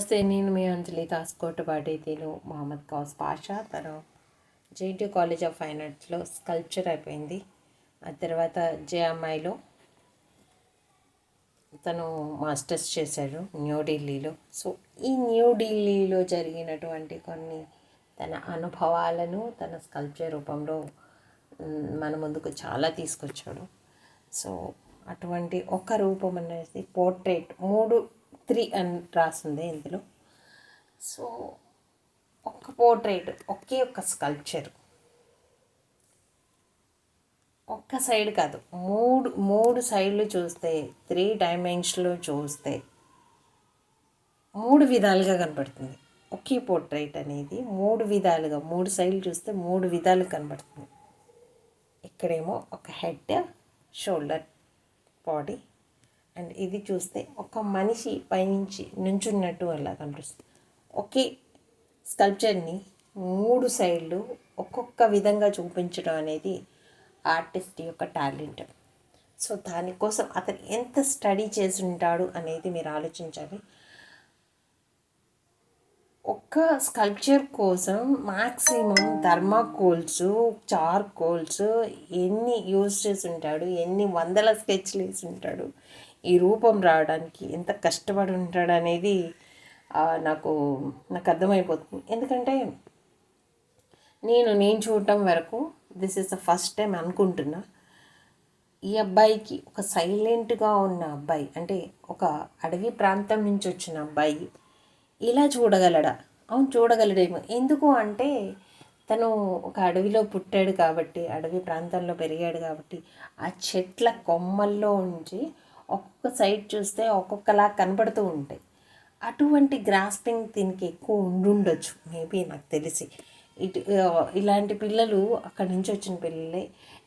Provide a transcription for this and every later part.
నమస్తే నేను మీ అంజలి దాస్కోట బాడేతీను మహమ్మద్ కౌస్ పాషా. తను జేఎన్టీ కాలేజ్ ఆఫ్ ఫైన్ ఆర్ట్స్లో స్కల్ప్చర్ అయిపోయింది. ఆ తర్వాత జేఎంఐలో తను మాస్టర్స్ చేశాడు న్యూఢిల్లీలో సో ఈ న్యూఢిల్లీలో జరిగినటువంటి కొన్ని తన అనుభవాలను తన స్కల్ప్చర్ రూపంలో మన ముందుకు చాలా తీసుకొచ్చాడు. సో అటువంటి ఒక రూపం అనేది పోర్ట్రేట్ మూడు త్రీ అని రాసింది ఇందులో. సో ఒక్క పోర్ట్రేట్ ఒకే ఒక్క స్కల్ప్చర్. ఒక్క సైడ్ కాదు మూడు మూడు సైడ్లు చూస్తే త్రీ డైమెన్షన్లో చూస్తే మూడు విధాలుగా కనబడుతుంది. ఒకే పోర్ట్రేట్ అనేది మూడు విధాలుగా మూడు సైడ్లు చూస్తే మూడు విధాలు కనబడుతుంది. ఇక్కడేమో ఒక హెడ్ షోల్డర్ బాడీ అండ్ ఇది చూస్తే ఒక మనిషి పైనుంచి నుంచున్నట్టు అలా కనిపిస్తుంది. ఒకే స్కల్ప్చర్ని మూడు సైడ్లు ఒక్కొక్క విధంగా చూపించడం అనేది ఆర్టిస్ట్ యొక్క టాలెంట్. సో దానికోసం అతను ఎంత స్టడీ చేసి ఉంటాడు అనేది మీరు ఆలోచించాలి. ఒక్క స్కల్ప్చర్ కోసం మ్యాక్సిమం థర్మాకోల్స్ చార్కోల్స్ ఎన్ని యూజ్ చేసి ఉంటాడు ఎన్ని వందల స్కెచ్లు వేసి ఉంటాడు ఈ రూపం రావడానికి ఎంత కష్టపడి ఉంటాడు అనేది నాకు నాకు అర్థమైపోతుంది. ఎందుకంటే నేను నేను చూడటం వరకు this is the first time అనుకుంటున్నా. ఈ అబ్బాయికి ఒక సైలెంట్గా ఉన్న అబ్బాయి అంటే ఒక అడవి ప్రాంతం నుంచి వచ్చిన అబ్బాయి ఇలా చూడగలడా? అవును చూడగలడేమో. ఎందుకు అంటే తను ఒక అడవిలో పుట్టాడు కాబట్టి అడవి ప్రాంతంలో పెరిగాడు కాబట్టి ఆ చెట్ల కొమ్మల్లో ఉంచి ఒక్కొక్క సైడ్ చూస్తే ఒక్కొక్కలా కనబడుతూ ఉంటాయి. అటువంటి గ్రాస్పింగ్ దీనికి ఎక్కువ ఉండుండొచ్చు మేబీ నాకు తెలిసి. ఇటు ఇలాంటి పిల్లలు అక్కడి నుంచి వచ్చిన పిల్లలే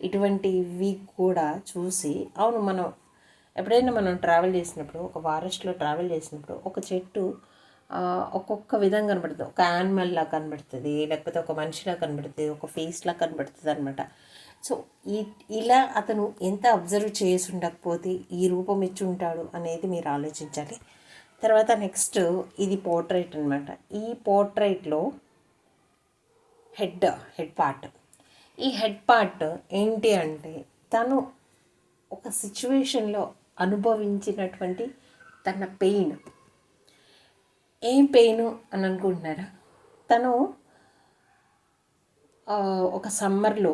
ఇటువంటివి కూడా చూసి అవును మనం ఎప్పుడైనా మనం ట్రావెల్ చేసినప్పుడు ఒక ఫారెస్ట్లో ట్రావెల్ చేసినప్పుడు ఒక చెట్టు ఒక్కొక్క విధంగా కనబడుతుంది. ఒక యానిమల్లా కనబడుతుంది లేకపోతే ఒక మనిషిలా కనబడుతుంది ఒక ఫేస్లా కనబడుతుంది అనమాట సో ఈ ఇలా అతను ఎంత అబ్జర్వ్ చేసి ఉండకపోతే ఈ రూపం ఇచ్చి ఉంటాడు అనేది మీరు ఆలోచించాలి. తర్వాత నెక్స్ట్ ఇది పోర్ట్రేట్ అనమాట ఈ పోర్ట్రేట్లో హెడ్ హెడ్ పార్ట్ ఈ హెడ్ పార్ట్ ఏంటి అంటే తను ఒక సిచ్యువేషన్లో అనుభవించినటువంటి తన పెయిన్ ఏం పెయిన్ అని అనుకుంటున్నారా? తను ఒక సమ్మర్లో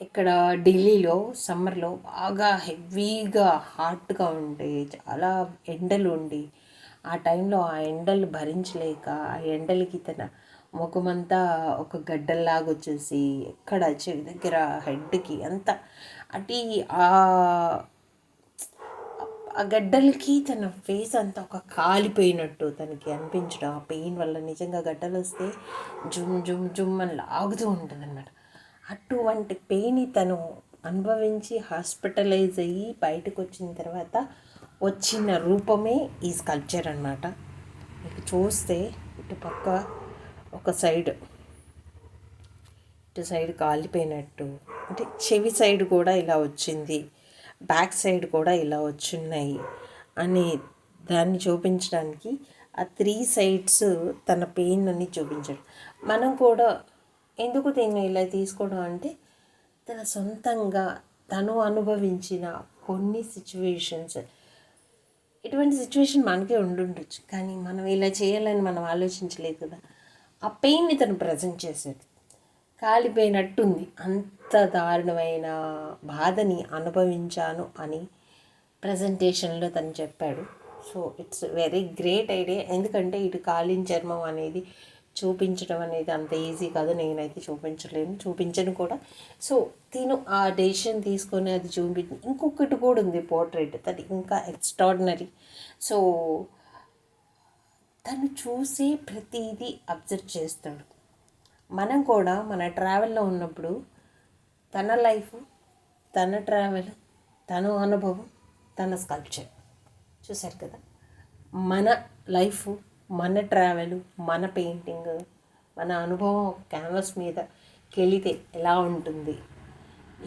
ఇక్కడ ఢిల్లీలో సమ్మర్లో బాగా హెవీగా హాట్గా ఉండి చాలా ఎండలు ఉండి. ఆ టైంలో ఆ ఎండలు భరించలేక ఆ ఎండలకి తన ముఖమంతా ఒక గడ్డల్లాగా వచ్చేసి ఎక్కడ చెవి దగ్గర హెడ్కి అంత అటు ఆ ఆ గడ్డలకి తన ఫేస్ అంతా ఒక కాలిపోయినట్టు తనకి అనిపించడం. ఆ పెయిన్ వల్ల నిజంగా గడ్డలు వస్తే జుమ్ జుమ్ జుమ్ అని లాగుతూ ఉంటుంది అన్నమాట అటువంటి పెయిన్ తను అనుభవించి హాస్పిటలైజ్ అయ్యి బయటకు వచ్చిన తర్వాత వచ్చిన రూపమే ఈ స్కల్ప్చర్ అన్నమాట. మీకు చూస్తే ఇటు పక్క ఒక సైడ్ ఇటు సైడ్ కాలిపోయినట్టు అంటే చెవి సైడ్ కూడా ఇలా వచ్చింది. బ్యాక్ సైడ్ కూడా ఇలా వచ్చున్నాయి అని దాన్ని చూపించడానికి ఆ త్రీ సైడ్స్ తన పెయిన్ అని చూపించాడు. మనం కూడా ఎందుకు దీన్ని ఇలా తీసుకోవడం అంటే తన సొంతంగా తను అనుభవించిన కొన్ని సిచ్యువేషన్స్ ఇటువంటి సిచ్యువేషన్ మనకే ఉండుండొచ్చు. కానీ మనం ఇలా చేయాలని మనం ఆలోచించలేదు కదా. ఆ పెయిన్ని తను ప్రజెంట్ చేశాడు. కాలిపోయినట్టుంది. అంత దారుణమైన బాధని అనుభవించాను అని ప్రజెంటేషన్లో తను చెప్పాడు. So it's very great idea. ఎందుకంటే ఇటు కాలిన చర్మం అనేది చూపించడం అనేది అంత ఈజీ కాదు. నేనైతే చూపించలేను. చూపించను కూడా. సో తిను ఆ డెసిషన్ తీసుకొని అది చూపి ఇంకొకటి కూడా ఉంది పోర్ట్రేట్. అది ఇంకా ఎక్స్ట్రాడినరీ. సో తను చూసే ప్రతిదీ అబ్జర్వ్ చేస్తాడు. మనం కూడా మన ట్రావెల్లో ఉన్నప్పుడు తన లైఫ్ తన ట్రావెల్ తన అనుభవం తన స్కల్ప్చర్. చూశారు కదా? మన లైఫ్ మన ట్రావెల్ మన పెయింటింగ్ మన అనుభవం క్యాన్వాస్ మీద కెళితే ఎలా ఉంటుంది?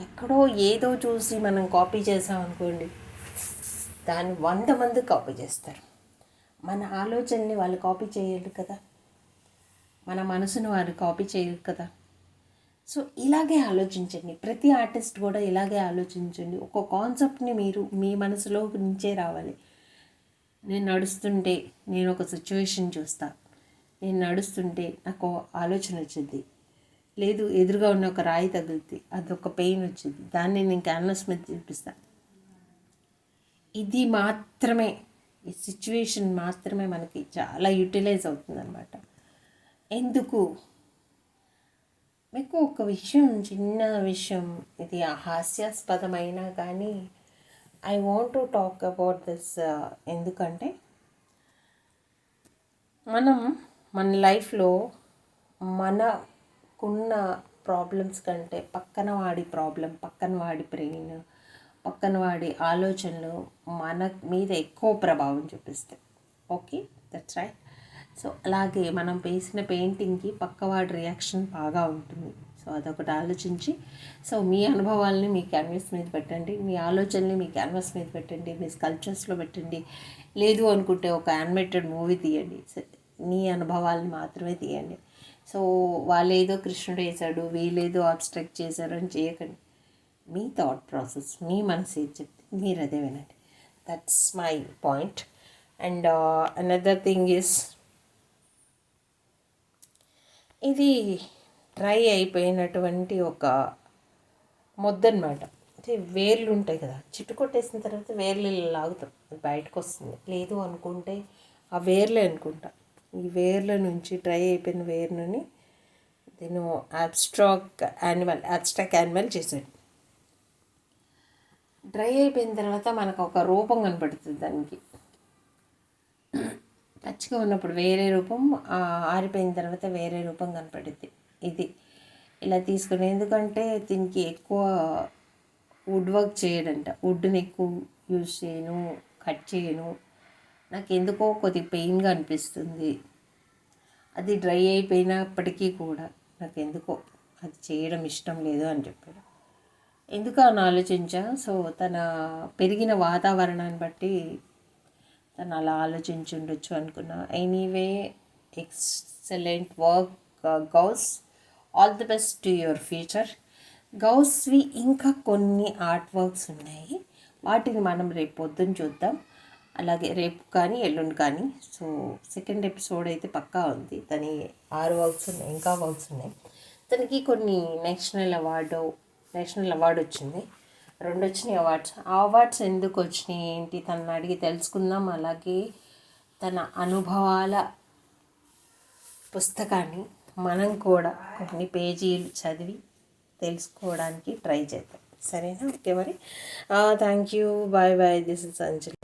ఎక్కడో ఏదో చూసి మనం కాపీ చేసామనుకోండి దాన్ని వంద మంది కాపీ చేస్తారు. మన ఆలోచనని వాళ్ళు కాపీ చేయరు కదా? మన మనసును వారు కాపీ చేయరు కదా. సో ఇలాగే ఆలోచించండి. ప్రతి ఆర్టిస్ట్ కూడా ఇలాగే ఆలోచించండి. ఒక కాన్సెప్ట్ని మీరు మీ మనసులో నుంచే రావాలి. నేను నడుస్తుంటే నేను ఒక సిచ్యువేషన్ చూస్తా. నేను నడుస్తుంటే నాకు ఆలోచన వచ్చింది లేదు ఎదురుగా ఉన్న ఒక రాయి తగులుద్ది. అదొక పెయిన్ వచ్చింది దాన్ని నేను క్యాన్వస్ మీద చూపిస్తాను ఇది మాత్రమే ఈ సిచ్యువేషన్ మాత్రమే మనకి చాలా యూటిలైజ్ అవుతుంది అనమాట ఎందుకు? మీకు ఒక విషయం చిన్న విషయం ఇది హాస్యాస్పదమైనా కానీ I want to talk about this ఎందుకంటే మనం మన లైఫ్లో మనకున్న ప్రాబ్లమ్స్ కంటే పక్కన వాడి ప్రాబ్లం పక్కన వాడి బ్రెయిన్ పక్కన వాడి ఆలోచనలు మన మీద ఎక్కువ ప్రభావం చూపిస్తాయి. ఓకే దట్స్ రైట్ సో అలాగే మనం వేసిన పెయింటింగ్కి పక్కవాడి రియాక్షన్ బాగా ఉంటుంది. సో అదొకటి ఆలోచించి సో మీ అనుభవాల్ని మీ క్యాన్వాస్ మీద పెట్టండి మీ ఆలోచనని మీ క్యాన్వాస్ మీద పెట్టండి మీ స్కల్ప్చర్స్లో పెట్టండి. లేదు అనుకుంటే ఒక యానిమేటెడ్ మూవీ తీయండి. మీ అనుభవాల్ని మాత్రమే తీయండి. సో వాళ్ళు ఏదో కృష్ణుడు వేశాడు వీళ్ళేదో అబ్స్ట్రక్ట్ చేశారు అని చేయకండి. మీ థాట్ ప్రాసెస్ మీ మనసు ఏది చెప్తే మీరు అదే వినండి. That's my point and another thing is ఇది డ్రై అయిపోయినటువంటి ఒక ముద్దనమాట అంటే వేర్లు ఉంటాయి కదా చిట్టు కొట్టేసిన తర్వాత వేర్లు ఇలా లాగుతాం. అది బయటకు వస్తుంది. లేదు అనుకుంటే ఆ వేర్లే అనుకుంటా. ఈ వేర్ల నుంచి డ్రై అయిపోయిన వేర్లని నేను అబ్స్ట్రాక్ యానిమల్ అబ్స్ట్రాక్ యానిమల్ చేశాడు డ్రై అయిపోయిన తర్వాత మనకు ఒక రూపం కనపడుతుంది దానికి. పచ్చిగా ఉన్నప్పుడు వేరే రూపం ఆరిపోయిన తర్వాత వేరే రూపం కనపడుద్ది. ఇది ఇలా తీసుకుని ఎందుకంటే దీనికి ఎక్కువ వుడ్ వర్క్ చేయడంట. వుడ్ని ఎక్కువ యూజ్ చేయను కట్ చేయను. నాకు ఎందుకో కొద్ది పెయిన్గా అనిపిస్తుంది. అది డ్రై అయిపోయినప్పటికీ కూడా నాకు ఎందుకో అది చేయడం ఇష్టం లేదు అని చెప్పాడు. ఎందుకు అని ఆలోచించా? సో తన పెరిగిన వాతావరణాన్ని బట్టి తను అలా ఆలోచించి ఉండొచ్చు అనుకున్నా anyway excellent work Ghouse all the best to your future గౌస్వి ఇంకా కొన్ని ఆర్ట్ వర్క్స్ ఉన్నాయి. వాటిని మనం రేపు పొద్దున్న చూద్దాం. అలాగే రేపు కానీ ఎల్లుండి కానీ. సో సెకండ్ ఎపిసోడ్ అయితే పక్కా ఉంది. తని ఆరు వర్క్స్ ఉన్నాయి ఇంకా వర్క్స్ ఉన్నాయి. తనకి కొన్ని నేషనల్ అవార్డు నేషనల్ అవార్డు వచ్చింది. రెండు వచ్చినాయి అవార్డ్స్ ఆ అవార్డ్స్ ఎందుకు వచ్చినాయి ఏంటి తనని అడిగి తెలుసుకుందాం. అలాగే తన అనుభవాల పుస్తకాన్ని మనం కూడా కొన్ని పేజీలు చదివి తెలుసుకోవడానికి ట్రై చేద్దాం. సరేనా? ఓకే మరి. Thank you bye bye this is Anjali